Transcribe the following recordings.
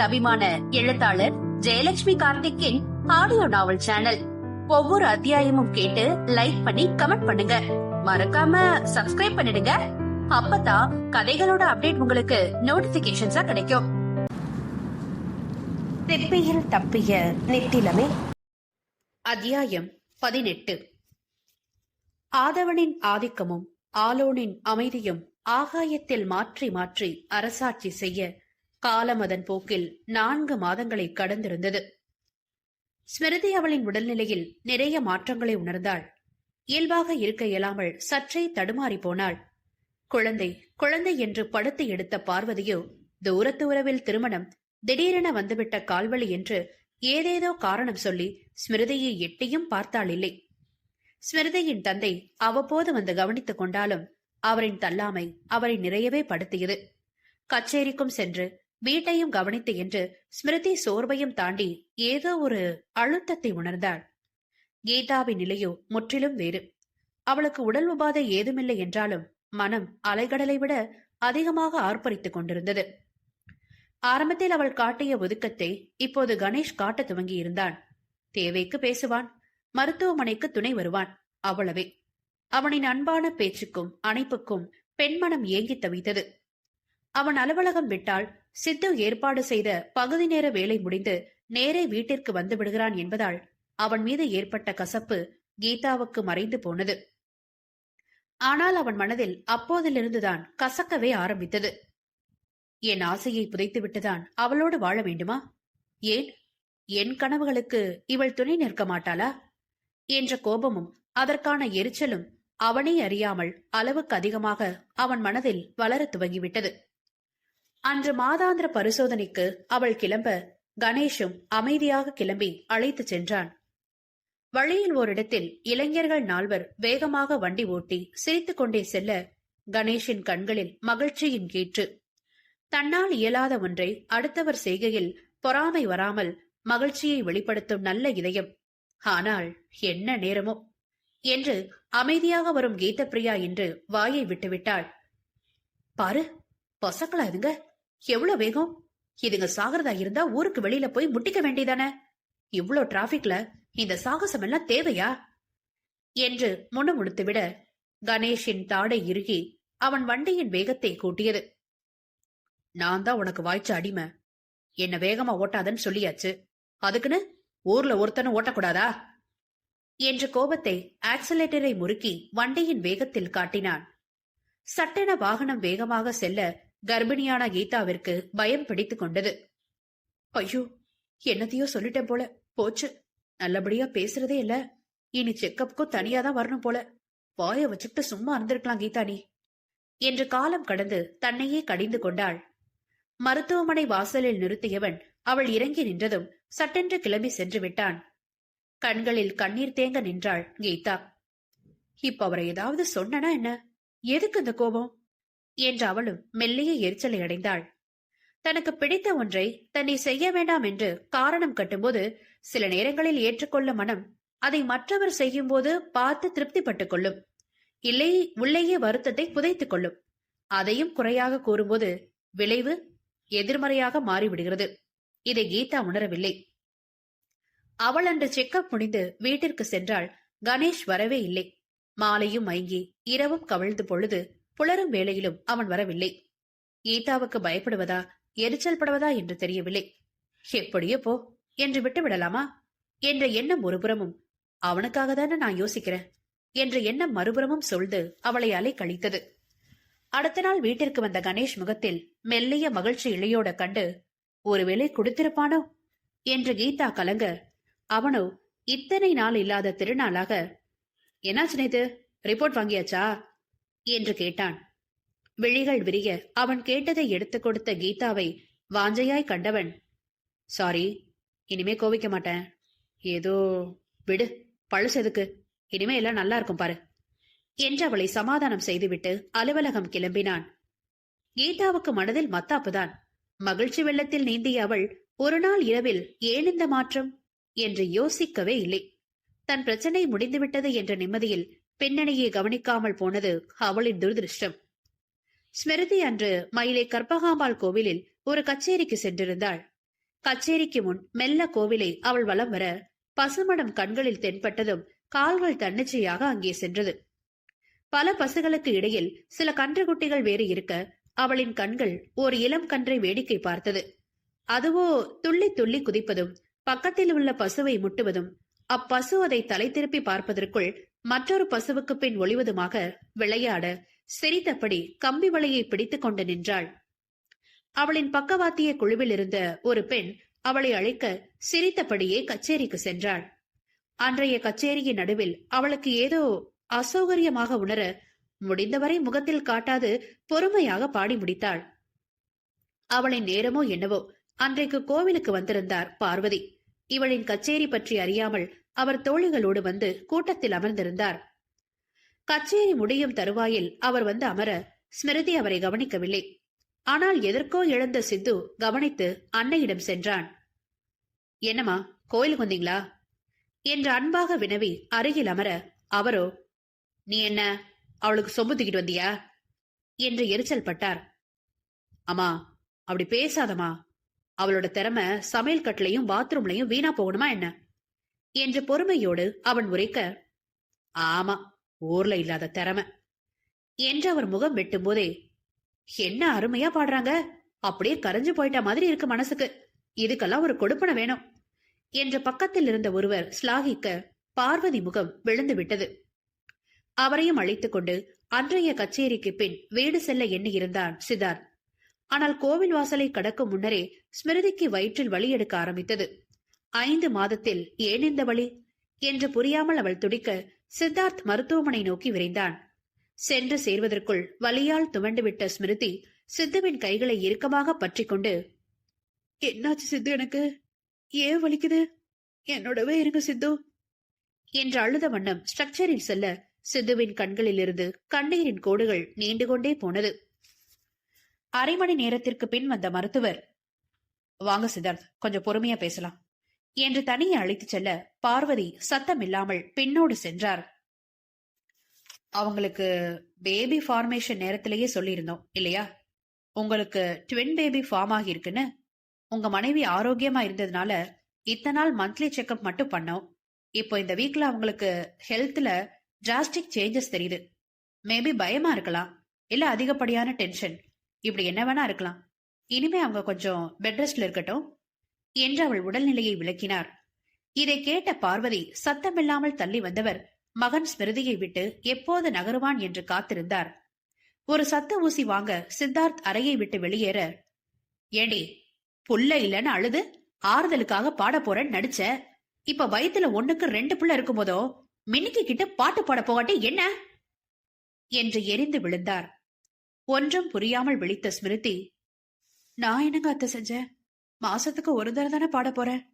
உங்கள் அபிமான எழுத்தாளர் ஜெயலட்சுமி கார்த்திக்கின் ஆடியோ நாவல் சேனல். ஒவ்வொரு அத்தியாயமும் கேட்டு லைக் பண்ணி கமெண்ட் பண்ணுங்க. மறக்காம சப்ஸ்கிரைப் பண்ணிடுங்க. அப்பதான் கதைகளோட அப்டேட் உங்களுக்கு நோட்டிபிகேஷன்ஸா கிடைக்கும். திப்பியில் தப்பிய நித்திலமே. அத்தியாயம் பதினெட்டு. ஆதவனின் ஆதிக்கமும் ஆலோனின் அமைதியும் ஆகாயத்தில் மாற்றி மாற்றி அரசாட்சி செய்ய காலம் அதன் போக்கில் நான்கு மாதங்களை கடந்திருந்தது. ஸ்மிருதி அவளின் உடல்நிலையில் நிறைய மாற்றங்களை உணர்ந்தாள். இயல்பாக இருக்க இயலாமல் சற்றே தடுமாறி போனாள். குழந்தை குழந்தை என்று படுத்து எடுத்த பார்வதியோ தூரத்து உறவில் திருமணம் திடீரென வந்துவிட்ட கால்வழி என்று ஏதேதோ காரணம் சொல்லி ஸ்மிருதியை எட்டியும் பார்த்தாள் இல்லை. ஸ்மிருதியின் தந்தை அவ்வப்போது வந்து கவனித்துக் கொண்டாலும் அவரின் தள்ளாமை அவரை நிறையவே படுத்தியது. கச்சேரிக்கும் சென்று வீட்டையும் கவனித்து என்று ஸ்மிருதி சோர்வையும் தாண்டி ஏதோ ஒரு அழுத்தத்தை உணர்ந்தாள். கீதாவின் நிலையோ முற்றிலும் வேறு. அவளுக்கு உடல் உபாதை ஏதுமில்லை என்றாலும் மனம் அலைகடலை விட அதிகமாக ஆர்ப்பரித்துக் கொண்டிருந்தது. ஆரம்பத்தில் அவள் காட்டிய ஒதுக்கத்தை இப்போது கணேஷ் காட்ட துவங்கியிருந்தான். தேவைக்கு பேசுவான் மருத்துவமனைக்கு துணை வருவான் அவ்வளவே. அவனின் அன்பான பேச்சுக்கும் அணைப்புக்கும் பெண்மனம் ஏங்கி தவித்தது. அவன் அலுவலகம் விட்டால் சித்து ஏற்பாடு செய்த பகுதி நேர வேலை முடிந்து நேரே வீட்டிற்கு வந்து விடுகிறான் என்பதால் அவன் மீது ஏற்பட்ட கசப்பு கீதாவுக்கு மறைந்து போனது. ஆனால் அவன் மனதில் அப்போதிலிருந்துதான் கசக்கவே ஆரம்பித்தது. என் ஆசையை புதைத்துவிட்டுதான் அவளோடு வாழ வேண்டுமா? ஏன்? என் கனவுகளுக்கு இவள் துணை நிற்க மாட்டாளா? என்ற கோபமும் அதற்கான எரிச்சலும் அவனே அறியாமல் அளவுக்கு அதிகமாக அவன் மனதில் வளரத் துவங்கிவிட்டது. அன்று மாதாந்திர பரிசோதனைக்கு அவள் கிளம்ப கணேஷும் அமைதியாக கிளம்பி அழைத்துச் சென்றான். வழியில் ஓரிடத்தில் இளைஞர்கள் நால்வர் வேகமாக வண்டி ஓட்டி சிரித்துக் கொண்டே செல்ல கணேஷின் கண்களில் மகிழ்ச்சியின் கீற்று. தன்னால் இயலாத ஒன்றை அடுத்தவர் செய்கையில் பொறாமை வராமல் மகிழ்ச்சியை வெளிப்படுத்தும் நல்ல இதயம். ஆனால் என்ன நேரமோ என்று அமைதியாக வரும் கீதப்பிரியா என்று வாயை விட்டுவிட்டாள். பாரு பசங்களா இதுங்க? எவ்வளவு வேகம்? இதுங்க சாகிறதா இருந்தா ஊருக்கு வெளியில போய் முட்டிக்க வேண்டியதானே? இவ்ளோ டிராபிக்ல இந்த சாகசம் எல்லாம் தேவையா? என்று முணுமுணுத்துவிட கணேஷின் தாடை இறுகி அவன் வண்டியின் வேகத்தை கூட்டியது. நான் தான் உனக்கு வாய்ச்ச அடிமை. என்ன வேகமா ஓட்டாதன்னு சொல்லியாச்சு. அதுக்குன்னு ஊர்ல ஒருத்தனும் ஓட்டக்கூடாதா? என்ற கோபத்தை ஆக்சலேட்டரை முறுக்கி வண்டியின் வேகத்தில் காட்டினான். சட்டென வாகனம் வேகமாக செல்ல கர்ப்பிணியான கீதாவிற்கு பயம் பிடித்துக் கொண்டது. ஐயோ என்னத்தையோ சொல்லிட்டேன் போல. போச்சு. நல்லபடியா பேசுறதே இல்ல. இனி செக்கப்புக்கும் தனியா தான் வரணும் போல. வாய வச்சுட்டு சும்மா இருந்திருக்கலாம் கீதா நீ. என்று காலம் கடந்து தன்னையே கடிந்து கொண்டாள். மருத்துவமனை வாசலில் நிறுத்தியவன் அவள் இறங்கி நின்றதும் சட்டென்று கிளம்பி சென்று விட்டான். கண்களில் கண்ணீர் தேங்க நின்றாள் கீதா. இப்ப அவரை ஏதாவது சொன்னனா என்ன? எதுக்கு இந்த கோபம்? என்று அவளும் மெல்லிய எரிச்சலை அடைந்தாள். தனக்கு பிடித்த ஒன்றை தன்னை செய்ய வேண்டாம் என்று காரணம் கட்டும்போது சில நேரங்களில் ஏற்றுக்கொள்ள மனம் அதை மற்றவர் செய்யும் போது பார்த்து திருப்திப்பட்டுக் கொள்ளும். இல்லை உள்ளேயே வருத்தத்தை புதைத்துக் கொள்ளும். அதையும் குறையாக கூறும்போது விளைவு எதிர்மறையாக மாறிவிடுகிறது. இதை கீதா உணரவில்லை. அவள் அன்று செக்கப் முடிந்து வீட்டிற்கு சென்றால் கணேஷ் வரவே இல்லை. மாலையும் மயங்கி இரவும் கவிழ்ந்து பொழுது புலரும் வேளையிலும் அவன் வரவில்லை. கீதாவுக்கு பயப்படுவதா எரிச்சல் படுவதா என்று தெரியவில்லை. எப்படியோ போ என்று விட்டு விடலாமா? என்ற எண்ணம் ஒருபுறமும் அவனுக்காக தானே நான் யோசிக்கிறேன்? என்ற எண்ணம் மறுபுறமும் சொல்து அவளை அலை கழித்தது அடுத்த நாள் வீட்டிற்கு வந்த கணேஷ் முகத்தில் மெல்லிய மகிழ்ச்சி இழையோட கண்டு ஒருவேளை கொடுத்திருப்பானோ? என்று கீதா கலங்க அவனோ இத்தனை நாள் இல்லாத திருநாளாக என்னாச்சு நேத்து ரிப்போர்ட் வாங்கியாச்சா? என்று கேட்டான். விழிகள் விரிய அவன் கேட்டதை எடுத்துக் கொடுத்த கீதாவை வாஞ்சையாய் கண்டவன். சாரி இனிமே கோவிக்க மாட்டேன். ஏதோ விடு பழுசெதுக்கு இனிமே எல்லாம் நல்லா இருக்கும் பாரு. என்று அவளை சமாதானம் செய்துவிட்டு அலுவலகம் கிளம்பினான். கீதாவுக்கு மனதில் மத்தாப்புதான். மகிழ்ச்சி வெள்ளத்தில் நீந்திய அவள் ஒரு நாள் இரவில் ஏன் இந்த மாற்றம்? என்று யோசிக்கவே இல்லை. தன் பிரச்சனை முடிந்துவிட்டது என்ற நிம்மதியில் பின்னணியை கவனிக்காமல் போனது அவளின் துரதிருஷ்டம். ஸ்மிருதி அன்று மயிலை கற்பகாம்பாள் கோவிலில் ஒரு கச்சேரிக்கு சென்றிருந்தாள். கச்சேரிக்கு முன் மெல்ல கோவிலை அவள் வலம் வர பசுமடம் கண்களில் தென்பட்டதும் கால்கள் தன்னிச்சையாக அங்கே சென்றது. பல பசுகளுக்கு இடையில் சில கன்றுக்குட்டிகள் வேறு இருக்க அவளின் கண்கள் ஒரு இளம் கன்றை வேடிக்கை பார்த்தது. அதுவோ துள்ளி துள்ளி குதிப்பதும் பக்கத்தில் உள்ள பசுவை முட்டுவதும் அப்பசு அதை தலை திருப்பி பார்ப்பதற்குள் மற்றொரு பசுவுக்கு பின் ஒளிவதுமாக விளையாட சிரித்தபடி கம்பி வலையை பிடித்துக் கொண்டு நின்றாள். அவளின் பக்கவாத்திய குழுவில் இருந்த ஒரு பெண் அவளை அழைக்க சிரித்தபடியே கச்சேரிக்கு சென்றாள். அன்றைய கச்சேரியின் நடுவில் அவளுக்கு ஏதோ அசௌகரியமாக உணர முடிந்தவரை முகத்தில் காட்டாது பொறுமையாக பாடி முடித்தாள். அவளின் நேரமோ என்னவோ அன்றைக்கு கோவிலுக்கு வந்திருந்தார் பார்வதி. இவளின் கச்சேரி பற்றி அறியாமல் அவர் தோழிகளோடு வந்து கூட்டத்தில் அமர்ந்திருந்தார். கச்சேரி முடியும் தருவாயில் அவர் வந்து அமர ஸ்மிருதி அவரை கவனிக்கவில்லை. ஆனால் எதற்கோ இழந்த சித்து கவனித்து அன்னையிடம் சென்றான். என்னம்மா கோயிலுக்கு வந்தீங்களா? என்று அன்பாக வினவி அருகில் அமர அவரோ நீ என்ன அவளுக்கு சொம்பு தூக்கிட்டு வந்தியா? என்று எரிச்சல் பட்டார். அம்மா அப்படி பேசாதம்மா. அவளோட திறமை சமையல் கட்டிலையும் பாத்ரூம்லயும் வீணா போகணுமா என்ன? என்று பொறுமையோடு அவன் உரைக்க ஆமா ஊர்ல இல்லாத திறமை என்று அவர் முகம் வெட்டும் போதே என்ன அருமையா பாடுறாங்க. அப்படியே கரைஞ்சு போயிட்ட மாதிரி இருக்கு மனசுக்கு. இதுக்கெல்லாம் ஒரு கொடுப்பனை வேணும் என்ற பக்கத்தில் இருந்த ஒருவர் ஸ்லாகிக்க பார்வதி முகம் விழுந்து விட்டது. அவரையும் அழைத்துக் கொண்டு அன்றைய கச்சேரிக்கு பின் வீடு செல்ல எண்ணி இருந்தான் ஆனால் கோவில் வாசலை கடக்கும் முன்னரே ஸ்மிருதிக்கு வயிற்றில் வலி எடுக்க ஆரம்பித்தது. ஐந்து மாதத்தில் ஏன் இந்த வழி? என்று புரியாமல் அவள் துடிக்க சித்தார்த் மருத்துவமனை நோக்கி விரைந்தான். சென்று சேர்வதற்குள் வலியால் துவண்டுவிட்ட ஸ்மிருதி சித்துவின் கைகளை இறுக்கமாக பற்றி கொண்டு என்னாச்சு சித்து எனக்கு? ஏன் வலிக்குது? என்னோடவே இருங்க சித்து. என்று அழுத வண்ணம் ஸ்ட்ரக்சரில் செல்ல சித்துவின் கண்களிலிருந்து கண்ணீரின் கோடுகள் நீண்டு கொண்டே போனது. அரை மணி நேரத்திற்கு பின் வந்த மருத்துவர் வாங்க சித்தார்த் கொஞ்சம் பொறுமையா பேசலாம். என்று தனியே அழைத்துச் செல்ல பார்வதி சத்தம் இல்லாமல் பின்னோடு சென்றார். அவங்களுக்கு பேபி ஃபார்மேஷன் நேரத்திலேயே சொல்லியிருந்தோம் இல்லையா? உங்களுக்கு ட்வின் பேபி ஃபார்ம் ஆகியிருக்குன்னு உங்க மனைவி ஆரோக்கியமா இருந்ததுனால இத்தனை நாள் மந்த்லி செக்அப் மட்டும் பண்ணோம். இப்போ இந்த வீக்ல அவங்களுக்கு ஹெல்த்ல டிராஸ்டிக் சேஞ்சஸ் தெரியுது. மேபி பயமா இருக்கலாம் இல்ல அதிகப்படியான டென்ஷன் இப்படி என்ன வேணா இருக்கலாம். இனிமே அவங்க கொஞ்சம் பெட் ரெஸ்ட்ல இருக்கட்டும். என்று அவள் உடல்நிலையை விளக்கினார். இதை கேட்ட பார்வதி சத்தமில்லாமல் தள்ளி வந்தவர் மகன் ஸ்மிருதியை விட்டு எப்போது நகருவான் என்று காத்திருந்தார். ஒரு சத்த ஊசி வாங்க சித்தார்த் அறையை விட்டு வெளியேற ஏடி புள்ள இல்லன்னு அழுது? ஆறுதலுக்காக பாட போறேன்னு நடிச்ச? இப்ப வயித்துல ஒண்ணுக்கு ரெண்டு புள்ள இருக்கும் போதோ மின்னிக்கு கிட்ட பாட்டு பாட போகாட்டி என்ன? என்று எரிந்து விழுந்தார். ஒன்றும் புரியாமல் விழித்த ஸ்மிருதி நான் என்னங்க அத்தை செஞ்சேன்? மாசத்துக்கு ஒரு தடவை தானே பாட போற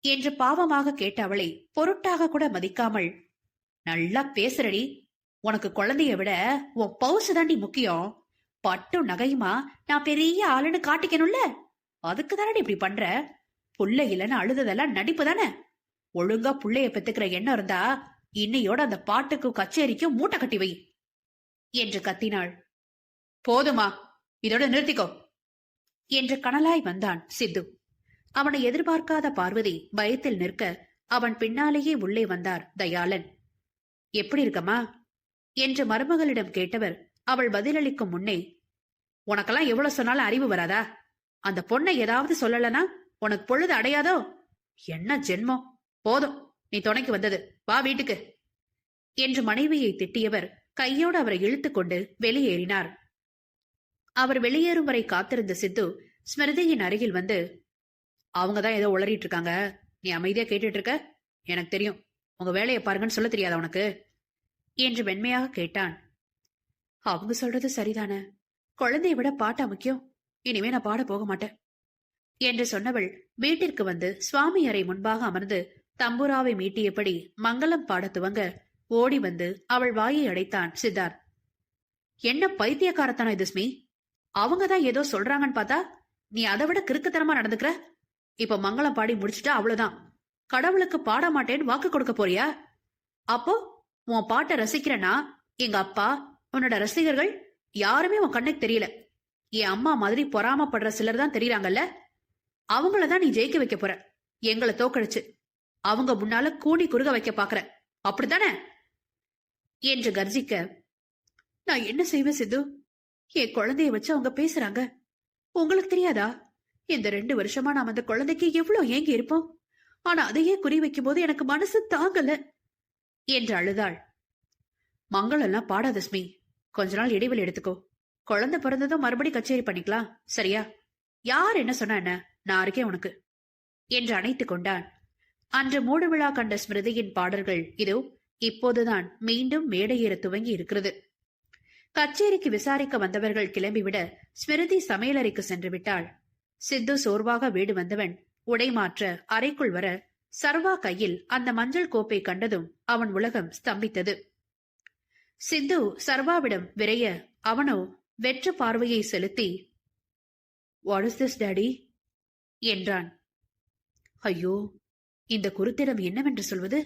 என்று பாவமாக கேட்ட அவளை பொருட்டாக கூட மதிக்காமல் நல்லா பேசுறடி. உனக்கு குழந்தைய விட உன் பவுசு தாண்டி முக்கியம். பட்டும் நகையுமா? நான் பெரிய ஆளுன்னு காட்டிக்கணும்ல. அதுக்கு தானே இப்படி பண்ற? புள்ள இல்லைன்னு அழுததெல்லாம் நடிப்பு தானே. ஒழுங்கா புள்ளைய பெத்துக்கிற எண்ணம் இருந்தா இன்னையோட அந்த பாட்டுக்கும் கச்சேரிக்கும் மூட்டை கட்டி வை. என்று கத்தினாள். போதுமா இதோட நிறுத்திக்கோ. என்று கனலாய் வந்தான் சித்து. அவனை எதிர்பார்க்காத பார்வதி பயத்தில் நிற்க அவன் பின்னாலேயே உள்ளே வந்தார் தயாளன். எப்படி இருக்கம்மா? என்று மருமகளிடம் கேட்டவர் அவள் பதிலளிக்கும் முன்னே உனக்கெல்லாம் எவ்வளவு சொன்னாலும் அறிவு வராதா? அந்த பொண்ணை ஏதாவது சொல்லலனா உனக்கு பொழுது அடையாதோ? என்ன ஜென்மம்? போதும் நீ துணைக்கு வந்தது வா வீட்டுக்கு. என்று மனைவியை திட்டியவர் கையோடு அவரை இழுத்துக்கொண்டு வெளியேறினார். அவர் வெளியேறும் வரை காத்திருந்த சித்து ஸ்மிருதியின் அருகில் வந்து அவங்க தான் ஏதோ உளறிட்டு இருக்காங்க நீ அமைதியா கேட்டுட்டு இருக்க எனக்கு தெரியும். உங்க வேலையை பாருங்கன்னு சொல்ல தெரியாத உனக்கு? என்று வெண்மையாக கேட்டான். அவங்க சொல்றது சரிதானே. குழந்தையை விட பாட்டா முக்கியம். இனிமே நான் பாட போக மாட்டேன். என்று சொன்னவள் வீட்டிற்கு வந்து சுவாமி அறை முன்பாக அமர்ந்து தம்பூராவை மீட்டியபடி மங்களம் பாட துவங்க ஓடி வந்து அவள் வாயை அடைத்தான் சித்தார்த். என்ன பைத்தியக்காரத்தனம் இது ஸ்மி? அவங்க தான் ஏதோ சொல்றாங்கன்னு பார்த்தா நீ அதை விட கிறுக்குத்தனமா நடந்துக்கிற? இப்ப மங்களம் பாடி முடிச்சுட்டா அவ்வளவுதான். கடவுளுக்கு பாட மாட்டேன்னு வாக்கு கொடுக்க போறியா? அப்போ உன் பாட்டை ரசிக்கிறனா எங்க அப்பா உன்னோட ரசிகர்கள் யாருமே உன் கண்ணுக்கு தெரியல. என் அம்மா மாதிரி பொறாமப்படுற சிலர் தான் தெரியறாங்கல்ல? அவங்கள தான் நீ ஜெயிக்க வைக்க போற. எங்களை தோக்கடிச்சு. அவங்க முன்னால கூனி குறுக வைக்க பாக்குற. அப்படித்தானே? என்று கர்ஜிக்க நான் என்ன செய்வேன் சித்து? என் குழந்தைய வச்சு அவங்க பேசுறாங்க. உங்களுக்கு தெரியாதா? இந்த ரெண்டு வருஷமா நாம் அந்த குழந்தைக்கு எவ்வளவு ஏங்கி இருப்போம். ஆனா அதையே குறி வைக்கும் போது எனக்கு மனசு தாங்கல. என்று அழுதாள். மங்களெல்லாம் பாடாத ஸ்மி கொஞ்ச நாள் இடைவெளி எடுத்துக்கோ. குழந்தை பிறந்ததும் மறுபடி கச்சேரி பண்ணிக்கலாம். சரியா? யார் என்ன சொன்னா என்ன? நான் இருக்கேன் உனக்கு. என்று அணைத்துக் கொண்டான். அன்று மூடு விழா கண்ட ஸ்மிருதியின் பாடல்கள் இதோ இப்போதுதான் மீண்டும் மேடையேற துவங்கி இருக்கிறது. கச்சேரிக்கு விசாரிக்க வந்தவர்கள் கிளம்பிவிட ஸ்மிருதி சமையலறைக்கு சென்று விட்டாள் சித்து சோர்வாக வீடு வந்தவன் உடை மாற்ற அறைக்குள் வர சர்வா கையில் அந்த மஞ்சள் கோப்பை கண்டதும் அவன் உலகம் ஸ்தம்பித்தது. சித்து சர்வாவிடம் விரைய அவனோ வெற்ற பார்வையை செலுத்தி வாட் இஸ் திஸ் டேடி என்றான். ஐயோ இந்த குருத்திடம் என்னவென்று சொல்வது?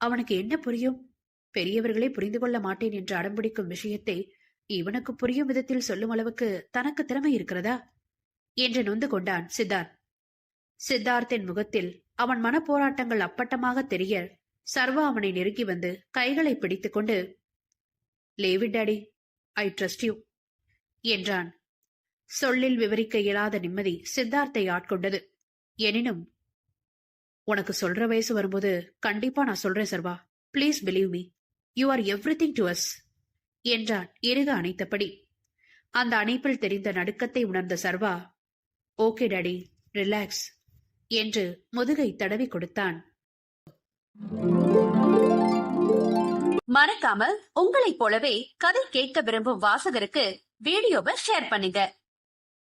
அவனுக்கு என்ன புரியும்? பெரியவர்களே புரிந்து கொள்ள மாட்டேன் என்று அடம்பிடிக்கும் விஷயத்தை இவனுக்கு புரியும் விதத்தில் சொல்லும் அளவுக்கு தனக்கு திறமை இருக்கிறதா? என்று நொந்து கொண்டான் சித்தார்த். சித்தார்த்தின் முகத்தில் அவன் மனப்போராட்டங்கள் அப்பட்டமாக தெரிய சர்வா அவனை நெருங்கி வந்து கைகளை பிடித்துக்கொண்டு Levi daddy I trust you என்றான். சொல்லில் விவரிக்க இயலாத நிம்மதி சித்தார்த்தை ஆட்கொண்டது. எனினும் உனக்கு சொல்ற வயசு வரும்போது கண்டிப்பா நான் சொல்றேன் Sarva. Please believe me you are everything to us என்றான் இறுக அணைத்தபடி. அந்த அணைப்பில் தெரிந்த நடுக்கத்தை உணர்ந்த சர்வா ஓகே டாடி ரிலாக்ஸ் என்று முதுகை தடவி கொடுத்தான். மறக்காமல் உங்களைப் போலவே கதை கேட்க விரும்பும் வாசகருக்கு வீடியோவை ஷேர் பண்ணுங்க.